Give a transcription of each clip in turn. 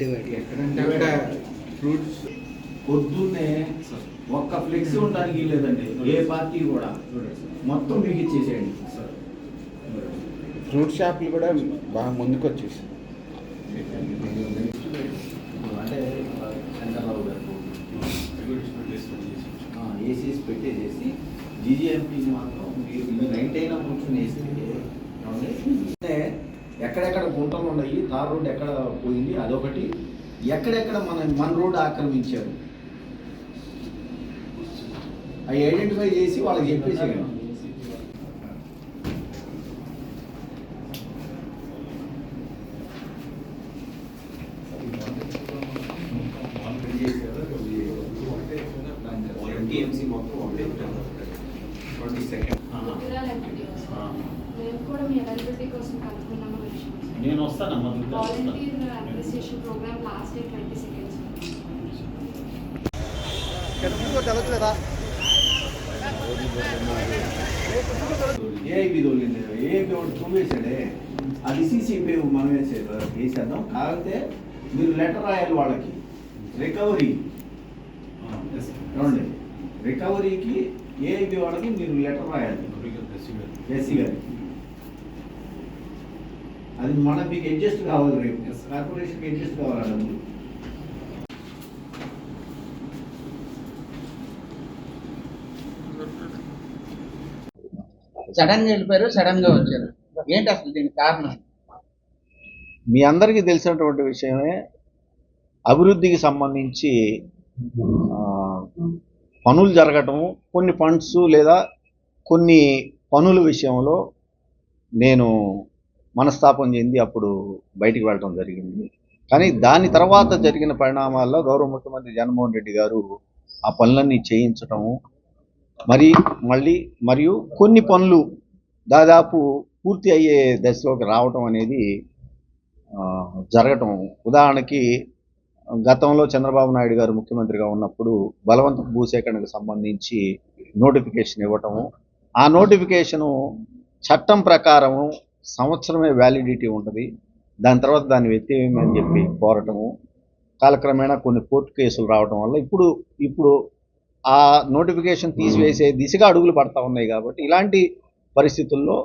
ఎక్కడంటే ఫ్రూట్స్ పొద్దున్నే ఒక్క ఫ్లెక్సీ ఉండడానికి లేదండి ఏ పార్టీ కూడా. మొత్తం మీకు ఇచ్చేసేయండి. ఫ్రూట్ షాపులు కూడా బాగా ముందుకు వచ్చేసి అంటే శంకర్రావు గారు ఏసీస్ పెట్టేసేసి జీజీఎంపీని మాత్రం మీరు నైట్ అయినా కూర్చొని వేస్తే? ఎక్కడెక్కడ గుంటలు ఉన్నాయి తార్ రోడ్ ఎక్కడ పోయింది అదొకటి. ఎక్కడెక్కడ మన మన రోడ్ ఆక్రమించారు? అవి ఐడెంటిఫై చేసి వాళ్ళకి చెప్పేసేయండి. ఎంపీటీ మేము కూడా మీ అవైలబిలిటీ కోసం నేను వస్తానమ్మా వస్తాను. ట్వంటీ సెకండ్స్ ఏఐబి తోలింది. ఏఐబి ఒకటి చూపేశాడే అది సీసీపీ మనం వేసేది వేసేద్దాం కాకపోతే మీరు లెటర్ రాయాలి వాళ్ళకి. రికవరీ. ఏమండి? రికవరీకి ఏఐబి వాళ్ళకి మీరు లెటర్ రాయాలి. ఎస్సీ గారికి అది మనం మీకు అడ్జస్ట్ కావాలి రేపు. కార్పొరేషన్కి అడ్జస్ట్ కావాలి డబ్బులు సడన్గా వెళ్ళిపోయారు సడన్గా వచ్చారు. ఏంటి అసలు దీనికి కారణం? మీ అందరికీ తెలిసినటువంటి విషయమే అభివృద్ధికి సంబంధించి ఆ, పనులు జరగటం కొన్ని ఫండ్స్ లేదా కొన్ని పనుల విషయంలో నేను మనస్తాపం చెంది అప్పుడు బయటికి వెళ్ళడం జరిగింది. కానీ దాని తర్వాత జరిగిన పరిణామాల్లో గౌరవ ముఖ్యమంత్రి జగన్మోహన్ రెడ్డి గారు ఆ పనులన్నీ చేయించటము మరి మళ్ళీ మరియు కొన్ని పనులు దాదాపు పూర్తి అయ్యే దశలోకి రావటం అనేది జరగటం ఉదాహరణకి గతంలో చంద్రబాబు నాయుడు గారు ముఖ్యమంత్రిగా ఉన్నప్పుడు బలవంత భూసేకరణకు సంబంధించి నోటిఫికేషన్ ఇవ్వటము. ఆ నోటిఫికేషను చట్టం ప్రకారము సంవత్సరమే వ్యాలిడిటీ ఉంటుంది. దాని తర్వాత దాన్ని ఎత్తివేయమని చెప్పి కోరటము. కాలక్రమేణా కొన్ని కోర్టు కేసులు రావటం వల్ల ఇప్పుడు ఇప్పుడు ఆ నోటిఫికేషన్ తీసివేసే దిశగా అడుగులు పడతా ఉన్నాయి కాబట్టి ఇలాంటి పరిస్థితుల్లో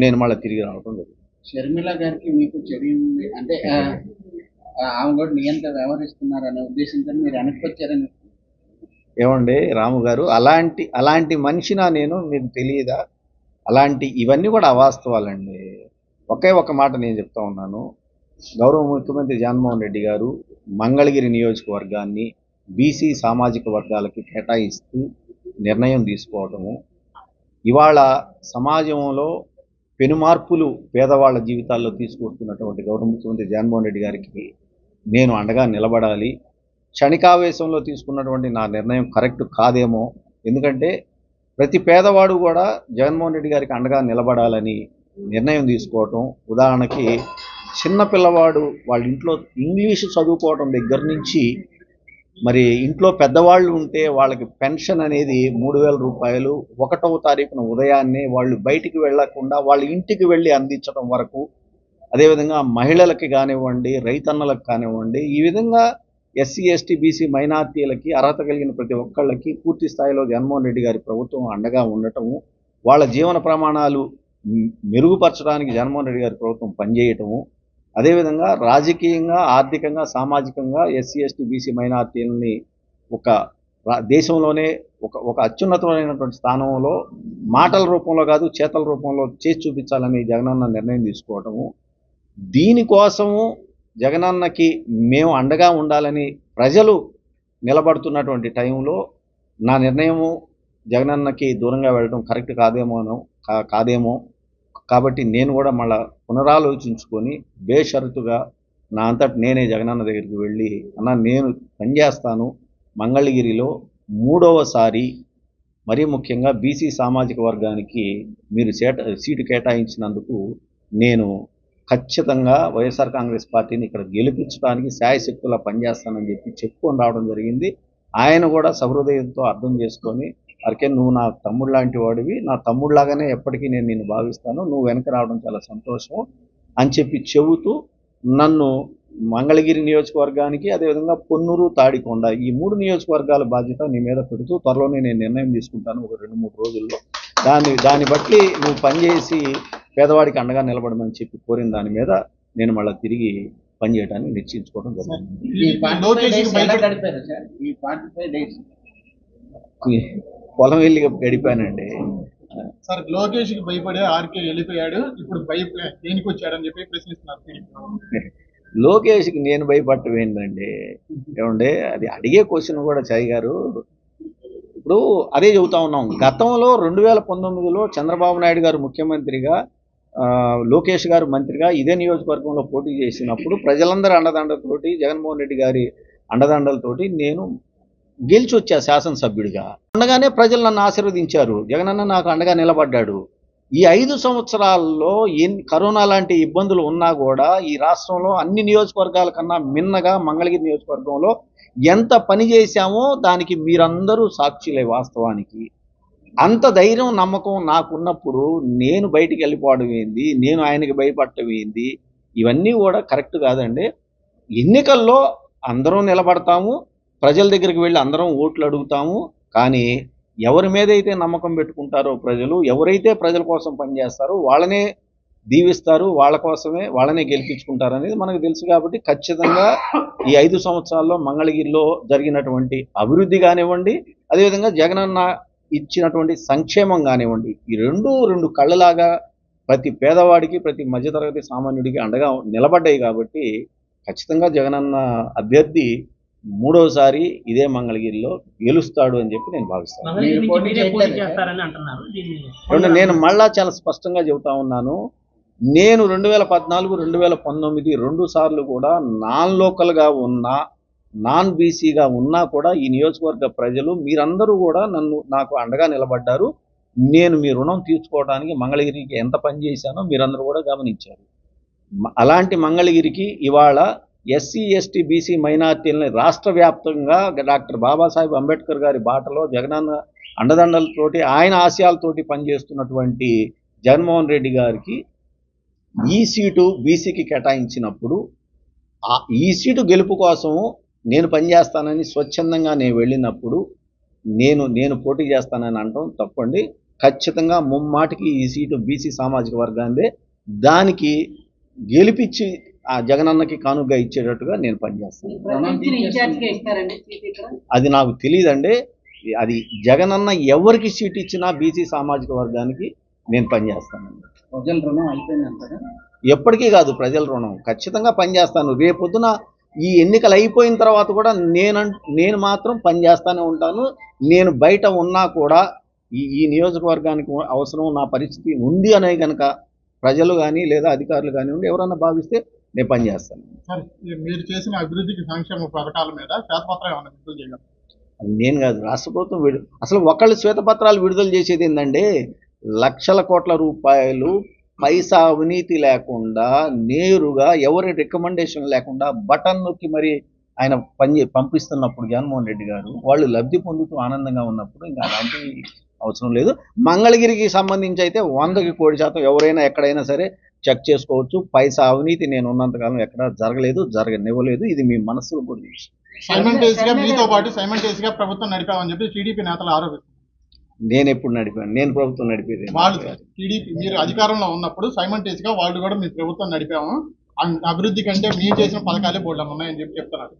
నేను మళ్ళీ తిరిగి రావటం జరిగింది. షర్మిల గారికి మీకు చర్య ఉంది. అంటే ఆమె కూడా నియంత్రణ వ్యవహరిస్తున్నారు అనే ఉద్దేశంతో మీరు వెనక్కి ఏమండి రాము గారు అలాంటి అలాంటి మనిషినా నేను మీకు తెలియదా? అలాంటి ఇవన్నీ కూడా అవాస్తవాలండి. ఒకే ఒక మాట నేను చెప్తా ఉన్నాను. గౌరవ ముఖ్యమంత్రి జగన్మోహన్ రెడ్డి గారు మంగళగిరి నియోజకవర్గాన్ని బీసీ సామాజిక వర్గాలకి కేటాయిస్తూ నిర్ణయం తీసుకోవటము. ఇవాళ సమాజంలో పెనుమార్పులు పేదవాళ్ళ జీవితాల్లో తీసుకొస్తున్నటువంటి గౌరవ ముఖ్యమంత్రి జగన్మోహన్ రెడ్డి గారికి నేను అండగా నిలబడాలి. క్షణికావేశంలో తీసుకున్నటువంటి నా నిర్ణయం కరెక్ట్ కాదేమో. ఎందుకంటే ప్రతి పేదవాడు కూడా జగన్మోహన్ రెడ్డి గారికి అండగా నిలబడాలని నిర్ణయం తీసుకోవటం ఉదాహరణకి చిన్న పిల్లవాడు వాళ్ళ ఇంట్లో ఇంగ్లీష్ చదువుకోవటం దగ్గర నుంచి మరి ఇంట్లో పెద్దవాళ్ళు ఉంటే వాళ్ళకి పెన్షన్ అనేది మూడు వేల రూపాయలు ఒకటవ తారీఖున ఉదయాన్నే వాళ్ళు బయటికి వెళ్ళకుండా వాళ్ళ ఇంటికి వెళ్ళి అందించడం వరకు అదేవిధంగా మహిళలకి కానివ్వండి రైతన్నలకు కానివ్వండి ఈ విధంగా ఎస్సీ ఎస్టీ బీసీ మైనార్టీలకి అర్హత కలిగిన ప్రతి ఒక్కళ్ళకి పూర్తి స్థాయిలో జగన్మోహన్ రెడ్డి గారి ప్రభుత్వం అండగా ఉండటము వాళ్ళ జీవన ప్రమాణాలు మెరుగుపరచడానికి జగన్మోహన్ రెడ్డి గారి ప్రభుత్వం పనిచేయటము అదేవిధంగా రాజకీయంగా ఆర్థికంగా సామాజికంగా ఎస్సీ ఎస్టీ బీసీ మైనార్టీలని ఒక రా- దేశంలోనే ఒక ఒక అత్యున్నతమైనటువంటి స్థానంలో మాటల రూపంలో కాదు చేతల రూపంలో చేసి చూపించాలని జగనన్న నిర్ణయం తీసుకోవటము దీనికోసము జగనన్నకి మేము అండగా ఉండాలని ప్రజలు నిలబడుతున్నటువంటి టైంలో నా నిర్ణయము జగనన్నకి దూరంగా వెళ్ళడం కరెక్ట్ కాదేమోనో కాదేమో. కాబట్టి నేను కూడా మళ్ళా పునరాలోచించుకొని బేషరతుగా నా అంతటి నేనే జగనన్న దగ్గరికి వెళ్ళి అన్న నేను పనిచేస్తాను మంగళగిరిలో మూడవసారి. మరీ ముఖ్యంగా బీసీ సామాజిక వర్గానికి మీరు సేట సీటు కేటాయించినందుకు నేను ఖచ్చితంగా వైఎస్ఆర్ కాంగ్రెస్ పార్టీని ఇక్కడ గెలిపించడానికి శాయశక్తులా పనిచేస్తానని చెప్పి చెప్పుకొని రావడం జరిగింది. ఆయన కూడా సహృదయంతో అర్థం చేసుకొని అరికే నువ్వు నా తమ్ముడు లాంటి వాడివి. నా తమ్ముడులాగానే ఎప్పటికీ నేను నిన్ను భావిస్తాను. నువ్వు వెనక రావడం చాలా సంతోషం అని చెప్పి చెబుతూ నన్ను మంగళగిరి నియోజకవర్గానికి అదేవిధంగా పొన్నూరు తాడికొండ ఈ మూడు నియోజకవర్గాల బాధ్యత నీ మీద పెడుతూ త్వరలోనే నేను నిర్ణయం తీసుకుంటాను ఒక రెండు మూడు రోజుల్లో. దాన్ని దాన్ని బట్టి నువ్వు పనిచేసి పేదవాడికి అండగా నిలబడమని చెప్పి కోరిన దాని మీద నేను మళ్ళీ తిరిగి పనిచేయడానికి నిశ్చయించుకోవడం జరిగింది. పొలం వెళ్ళి గడిపానండి. సార్ లోకేష్కి భయపడే ఆర్కే వెళ్ళిపోయాడు. ఇప్పుడు దేనికి వచ్చాడని చెప్పి ప్రశ్నిస్తున్నారు టీడీపీ. లోకేష్కి నేను భయపడటం ఏంటండి? ఏమంటే అది అడిగే క్వశ్చన్ కూడా చాయ్ గారు. ఇప్పుడు అదే చెబుతా ఉన్నాం. గతంలో రెండు వేల పంతొమ్మిదిలో చంద్రబాబు నాయుడు గారు ముఖ్యమంత్రిగా లోకేష్ గారు మంత్రిగా ఇదే నియోజకవర్గంలో పోటీ చేసినప్పుడు ప్రజలందరూ అండదండలతోటి జగన్మోహన్ రెడ్డి గారి అండదండలతోటి నేను గెలిచి వచ్చా శాసనసభ్యుడిగా. ఉండగానే ప్రజలు నన్ను ఆశీర్వదించారు. జగనన్న నాకు అండగా నిలబడ్డాడు. ఈ ఐదు సంవత్సరాల్లో ఎన్ని కరోనా లాంటి ఇబ్బందులు ఉన్నా కూడా ఈ రాష్ట్రంలో అన్ని నియోజకవర్గాల కన్నా మిన్నగా మంగళగిరి నియోజకవర్గంలో ఎంత పని చేశామో దానికి మీరందరూ సాక్షులే వాస్తవానికి. అంత ధైర్యం నమ్మకం నాకున్నప్పుడు నేను బయటికి వెళ్ళిపోవడం ఏంది? నేను ఆయనకి భయపడటం ఏంది? ఇవన్నీ కూడా కరెక్ట్ కాదండి. ఎన్నికల్లో అందరం నిలబడతాము ప్రజల దగ్గరికి వెళ్ళి అందరం ఓట్లు అడుగుతాము. కానీ ఎవరి మీద అయితే నమ్మకం పెట్టుకుంటారో ప్రజలు ఎవరైతే ప్రజల కోసం పనిచేస్తారో వాళ్ళనే దీవిస్తారు వాళ్ళ కోసమే వాళ్ళనే గెలిపించుకుంటారు అనేది మనకు తెలుసు కాబట్టి ఖచ్చితంగా ఈ ఐదు సంవత్సరాల్లో మంగళగిరిలో జరిగినటువంటి అభివృద్ధి కానివ్వండి అదేవిధంగా జగనన్న ఇచ్చినటువంటి సంక్షేమం కానివ్వండి ఈ రెండు రెండు కళ్ళలాగా ప్రతి పేదవాడికి ప్రతి మధ్యతరగతి సామాన్యుడికి అండగా నిలబడ్డాయి కాబట్టి ఖచ్చితంగా జగనన్న అభ్యర్థి మూడోసారి ఇదే మంగళగిరిలో గెలుస్తాడు అని చెప్పి నేను భావిస్తాను నేను మళ్ళా చాలా స్పష్టంగా చెబుతా ఉన్నాను. నేను రెండు వేల పద్నాలుగు రెండు వేల పంతొమ్మిది రెండు సార్లు కూడా నాన్ లోకల్గా ఉన్నా నాన్ బీసీగా ఉన్నా కూడా ఈ నియోజకవర్గ ప్రజలు మీరందరూ కూడా నన్ను నాకు అండగా నిలబడ్డారు. నేను మీ రుణం తీర్చుకోవడానికి మంగళగిరికి ఎంత పని చేశానో మీరందరూ కూడా గమనించారు. అలాంటి మంగళగిరికి ఇవాళ ఎస్సీ ఎస్టీ బీసీ మైనార్టీలని రాష్ట్ర వ్యాప్తంగా డాక్టర్ బాబాసాహెబ్ అంబేద్కర్ గారి బాటలో జగనన్న అండదండలతోటి ఆయన ఆశయాలతోటి పనిచేస్తున్నటువంటి జగన్మోహన్ రెడ్డి గారికి ఈ సీటు బీసీకి కేటాయించినప్పుడు ఈ సీటు గెలుపు కోసం నేను పనిచేస్తానని స్వచ్ఛందంగా నేను వెళ్ళినప్పుడు నేను నేను పోటీ చేస్తానని అనడం తప్పండి. ఖచ్చితంగా ముమ్మాటికి ఈ సీటు బీసీ సామాజిక వర్గాందే దానికి గెలిపించి ఆ జగనన్నకి కానుగ్గా ఇచ్చేటట్టుగా నేను పనిచేస్తాను. అది నాకు తెలియదండి. అది జగనన్న ఎవరికి సీట్ ఇచ్చినా బీసీ సామాజిక వర్గానికి నేను పనిచేస్తానండి ప్రజల రుణం అయిపోయింది అంటారా ఎప్పటికీ కాదు ప్రజల రుణం. ఖచ్చితంగా పనిచేస్తాను రేపొద్దున ఈ ఎన్నికలు అయిపోయిన తర్వాత కూడా నేను నేను మాత్రం పనిచేస్తానే ఉంటాను. నేను బయట ఉన్నా కూడా ఈ ఈ నియోజకవర్గానికి అవసరం నా పరిస్థితి ఉంది అనే కనుక ప్రజలు కానీ లేదా అధికారులు కానివ్వండి ఎవరన్నా భావిస్తే నేను పనిచేస్తాను సార్ మీరు చేసిన అభివృద్ధికి సంక్షేమ పథకాల మీద శ్వేతపత్రం ఏమైనా విడుదల చేయగలరు? నేను కాదు రాష్ట్ర ప్రభుత్వం విడు అసలు ఒకళ్ళు శ్వేతపత్రాలు విడుదల చేసేది ఏంటంటే లక్షల కోట్ల రూపాయలు పైసా అవినీతి లేకుండా నేరుగా ఎవరి రికమెండేషన్ లేకుండా బటన్ నొక్కి మరి ఆయన పని పంపిస్తున్నప్పుడు జగన్మోహన్ రెడ్డి గారు వాళ్ళు లబ్ధి పొందుతూ ఆనందంగా ఉన్నప్పుడు ఇంకా అలాంటి అవసరం లేదు. మంగళగిరికి సంబంధించి అయితే వందకి కోటి శాతం ఎవరైనా ఎక్కడైనా సరే చెక్ చేసుకోవచ్చు. పైసా అవినీతి నేను ఉన్నంతకాలం ఎక్కడ జరగలేదు జరగనివ్వలేదు. ఇది మీ మనసులో కూడా. సైమంటేస్గా మీతో పాటు సైమంటేస్గా ప్రభుత్వం నడిపామని చెప్పి టీడీపీ నేతలు ఆరోపిస్తున్నారు. నేను ఎప్పుడు నడిపాను? నేను ప్రభుత్వం నడిపేది వాళ్ళు టీడీపీ మీరు అధికారంలో ఉన్నప్పుడు సైమంటేస్గా వాళ్ళు కూడా మీ ప్రభుత్వం నడిపాము. అన్- అభివృద్ధి కంటే మీరు చేసిన పథకాలే బోల్డం ఉన్నాయని చెప్పి చెప్తున్నారు.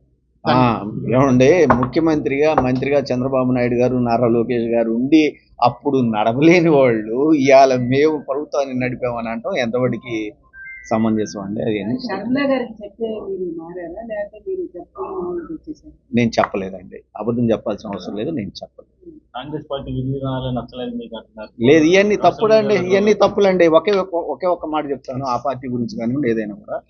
ఆ, ఏమండి ముఖ్యమంత్రిగా మంత్రిగా చంద్రబాబు నాయుడు గారు నారా లోకేష్ గారు ఉండి అప్పుడు నడవలేని వాళ్ళు ఇవాళ మేము ప్రభుత్వాన్ని నడిపామని అంటాం. ఎంతవరకు సమంజసం అండి? అది అని నేను చెప్పలేదండి. అబద్ధం చెప్పాల్సిన అవసరం లేదు నేను చెప్పలేదు కాంగ్రెస్ పార్టీ విధానాలు నచ్చలేదు మీకు అంటున్నారు. లేదు ఇవన్నీ తప్పులండి ఇవన్నీ తప్పులండి. ఒకే ఒక- ఒకే ఒక్క మాట చెప్తాను ఆ పార్టీ గురించి కానివ్వండి ఏదైనా కూడా.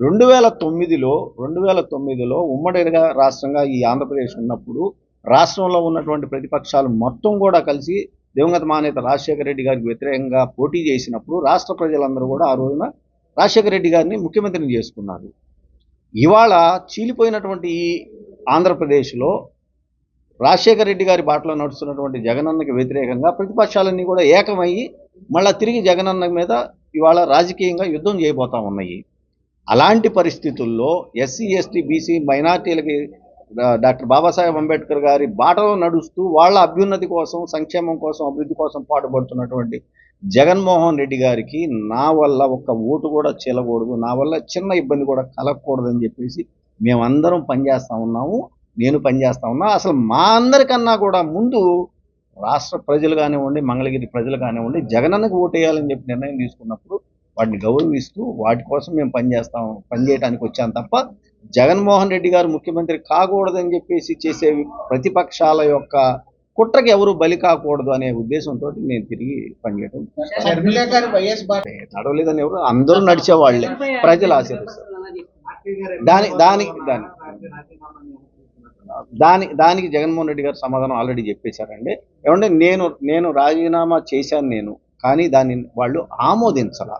రెండు వేల తొమ్మిదిలో రెండు వేల తొమ్మిదిలో ఉమ్మడిగా రాష్ట్రంగా ఈ ఆంధ్రప్రదేశ్ ఉన్నప్పుడు రాష్ట్రంలో ఉన్నటువంటి ప్రతిపక్షాలు మొత్తం కూడా కలిసి దివంగత మానేత రాజశేఖర రెడ్డి గారికి వ్యతిరేకంగా పోటీ చేసినప్పుడు రాష్ట్ర ప్రజలందరూ కూడా ఆ రోజున రాజశేఖర రెడ్డి గారిని ముఖ్యమంత్రిని చేసుకున్నారు. ఇవాళ చీలిపోయినటువంటి ఈ ఆంధ్రప్రదేశ్లో రాజశేఖర రెడ్డి గారి బాటలో నడుస్తున్నటువంటి జగనన్నకి వ్యతిరేకంగా ప్రతిపక్షాలన్నీ కూడా ఏకమయ్యి మళ్ళా తిరిగి జగనన్న మీద ఇవాళ రాజకీయంగా యుద్ధం చేయబోతా ఉన్నాయి. అలాంటి పరిస్థితుల్లో ఎస్సీ ఎస్టీ బీసీ మైనార్టీలకి డాక్టర్ బాబాసాహెబ్ అంబేద్కర్ గారి బాటలో నడుస్తూ వాళ్ళ అభ్యున్నతి కోసం సంక్షేమం కోసం అభివృద్ధి కోసం పాటుపడుతున్నటువంటి జగన్మోహన్ రెడ్డి గారికి నా వల్ల ఒక్క ఓటు కూడా చెల్లకూడదు నా వల్ల చిన్న ఇబ్బంది కూడా కలగకూడదని చెప్పేసి మేమందరం పనిచేస్తూ ఉన్నాము. నేను పనిచేస్తా ఉన్నా అసలు మా అందరికన్నా కూడా ముందు రాష్ట్ర ప్రజలు కానివ్వండి మంగళగిరి ప్రజలు కానివ్వండి జగనన్నకు ఓటేయాలని చెప్పి నిర్ణయం తీసుకున్నప్పుడు వాటిని గౌరవిస్తూ వాటి కోసం మేము పనిచేస్తాం పనిచేయడానికి వచ్చాం తప్ప జగన్మోహన్ రెడ్డి గారు ముఖ్యమంత్రి కాకూడదని చెప్పేసి చేసే ప్రతిపక్షాల యొక్క కుట్రకి ఎవరు బలి కాకూడదు అనే ఉద్దేశంతో నేను తిరిగి పనిచేయడం నడవలేదని ఎవరు అందరూ నడిచే వాళ్ళే ప్రజలు ఆశీర్వదిస్తారు. దాని దానికి దాని. దాని దానికి జగన్మోహన్ రెడ్డి గారు సమాధానం ఆల్రెడీ చెప్పేశారండి. ఏమంటే నేను నేను రాజీనామా చేశాను నేను కానీ దాన్ని వాళ్ళు ఆమోదించాల.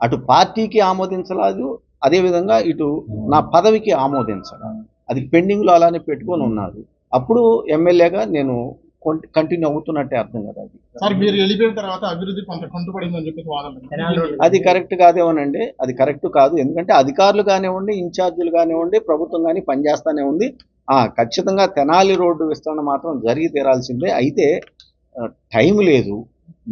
అటు పార్టీకి ఆమోదించలేదు అదేవిధంగా ఇటు నా పదవికి ఆమోదించాల. అది పెండింగ్లో అలానే పెట్టుకొని ఉన్నారు అప్పుడు ఎమ్మెల్యేగా నేను కంటిన్యూ అవుతున్నట్టే అర్థం కదా అది. సార్ మీరు వెళ్ళిపోయిన తర్వాత అభివృద్ధి కొంత కుంటుపడిందని చెప్పేసి వాదన అది కరెక్ట్ కాదేమోనండి. అది కరెక్ట్ కాదు. ఎందుకంటే అధికారులు కానివ్వండి ఇన్ఛార్జీలు కానివ్వండి ప్రభుత్వం కానీ పనిచేస్తానే ఉంది. ఆ, ఖచ్చితంగా తెనాలి రోడ్డు విస్తరణ మాత్రం జరిగి తీరాల్సిందే. అయితే టైం లేదు.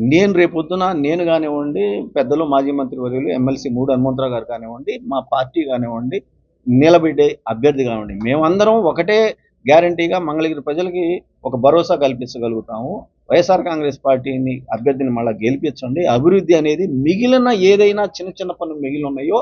నేను రేపొద్దున నేను కానివ్వండి పెద్దలు మాజీ మంత్రి వర్యులు ఎమ్మెల్సీ మూడు హనుమంతరావు గారు కానివ్వండి మా పార్టీ కానివ్వండి నిలబెట్టే అభ్యర్థి కానివ్వండి మేమందరం ఒకటే గ్యారంటీగా మంగళగిరి ప్రజలకి ఒక భరోసా కల్పించగలుగుతాము వైఎస్ఆర్ కాంగ్రెస్ పార్టీని అభ్యర్థిని మళ్ళీ గెలిపించండి. అభివృద్ధి అనేది మిగిలిన ఏదైనా చిన్న చిన్న పనులు మిగిలి ఉన్నాయో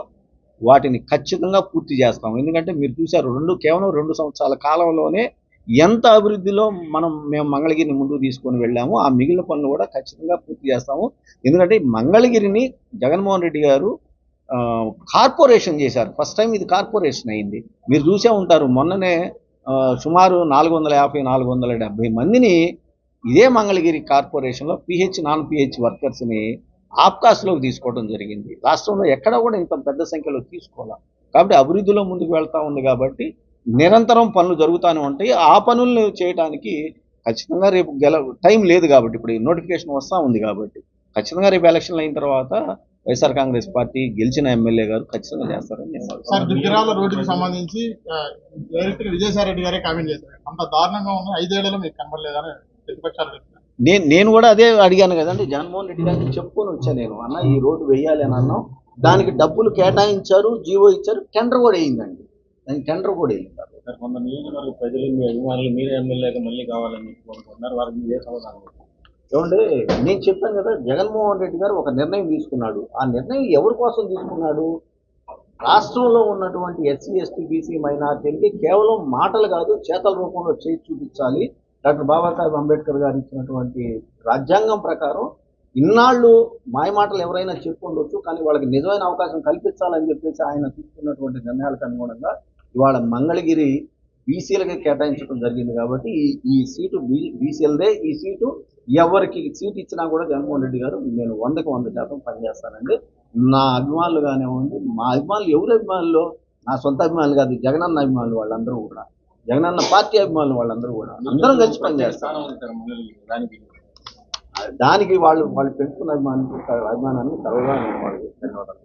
వాటిని ఖచ్చితంగా పూర్తి చేస్తాం ఎందుకంటే మీరు చూశారు రెండు కేవలం రెండు సంవత్సరాల కాలంలోనే ఎంత అభివృద్ధిలో మనం మేము మంగళగిరిని ముందుకు తీసుకొని వెళ్ళాము ఆ మిగిలిన పనులు కూడా ఖచ్చితంగా పూర్తి చేస్తాము. ఎందుకంటే మంగళగిరిని జగన్మోహన్ రెడ్డి గారు కార్పొరేషన్ చేశారు. ఫస్ట్ టైం ఇది కార్పొరేషన్ అయింది. మీరు చూసే ఉంటారు మొన్ననే సుమారు నాలుగు వందల యాభై నాలుగు వందల డెబ్బై మందిని ఇదే మంగళగిరి కార్పొరేషన్లో పిహెచ్ నాన్ పిహెచ్ వర్కర్స్ని ఆప్కాస్లోకి తీసుకోవడం జరిగింది. రాష్ట్రంలో ఎక్కడ కూడా ఇంత పెద్ద సంఖ్యలో తీసుకోవాలి? కాబట్టి అభివృద్ధిలో ముందుకు వెళ్తా ఉంది కాబట్టి నిరంతరం పనులు జరుగుతూనే ఉంటాయి. ఆ పనులను చేయడానికి ఖచ్చితంగా రేపు గెల టైం లేదు కాబట్టి ఇప్పుడు నోటిఫికేషన్ వస్తూ ఉంది కాబట్టి ఖచ్చితంగా రేపు ఎలక్షన్లు అయిన తర్వాత వైఎస్ఆర్ కాంగ్రెస్ పార్టీ గెలిచిన ఎమ్మెల్యే గారు ఖచ్చితంగా చేస్తారని. సార్ దుగ్గిరాల రోడ్డుకి సంబంధించి డైరెక్ట్గా విజయసాయి రెడ్డి గారే కామెంట్ చేశారు. అంత దారుణంగా ఉన్న ఐదేళ్ళలో మీకు కనబడలేదని ప్రతిపక్షాలు నేను నేను కూడా అదే అడిగాను కదండి జగన్మోహన్ రెడ్డి గారికి చెప్పుకొని వచ్చాను నేను. అన్న ఈ రోడ్డు వేయాలి అని అన్నాం. దానికి డబ్బులు కేటాయించారు జీవో ఇచ్చారు టెండర్ కూడా వేయిందండి. దానికి టెండర్ కూడా వేయింది. సార్ కొంత నియోజకవర్గ ప్రజలు మీ అభిమానులు మీరే ఎమ్మెల్యేగా మళ్ళీ కావాలని కోరుకుంటున్నారు. వారికి మీరే సమాధానం ఏమంటే నేను చెప్పాను కదా జగన్మోహన్ రెడ్డి గారు ఒక నిర్ణయం తీసుకున్నాడు. ఆ నిర్ణయం ఎవరి కోసం తీసుకున్నాడు? రాష్ట్రంలో ఉన్నటువంటి ఎస్సీ ఎస్టీ బీసీ మైనార్టీలకి కేవలం మాటలు కాదు చేతల రూపంలో చేసి చూపించాలి. డాక్టర్ బాబాసాహెబ్ అంబేద్కర్ గారు ఇచ్చినటువంటి రాజ్యాంగం ప్రకారం ఇన్నాళ్ళు మాయమాటలు ఎవరైనా చెప్పుండొచ్చు కానీ వాళ్ళకి నిజమైన అవకాశం కల్పించాలని చెప్పేసి ఆయన తీసుకున్నటువంటి నిర్ణయాలకు అనుగుణంగా ఇవాళ మంగళగిరి బీసీలకి కేటాయించడం జరిగింది కాబట్టి ఈ ఈ సీటు బీ బీసీలదే ఈ సీటు ఎవరికి సీట్ ఇచ్చినా కూడా జగన్మోహన్ రెడ్డి గారు నేను వందకు వంద శాతం పనిచేస్తానండి. నా అభిమానులు కానివ్వండి మా అభిమానులు ఎవరి అభిమానులు? నా సొంత అభిమానులు కాదు జగనన్న అభిమానులు వాళ్ళందరూ కూడా. జగనన్న పార్టీ అభిమానులు వాళ్ళందరూ కూడా. అందరం కలిసి పనిచేస్తాం. దానికి వాళ్ళు వాళ్ళు పెంచుకున్న అభిమానాన్ని అభిమానాన్ని తర్వాత వాళ్ళు ధన్యవాదాలు.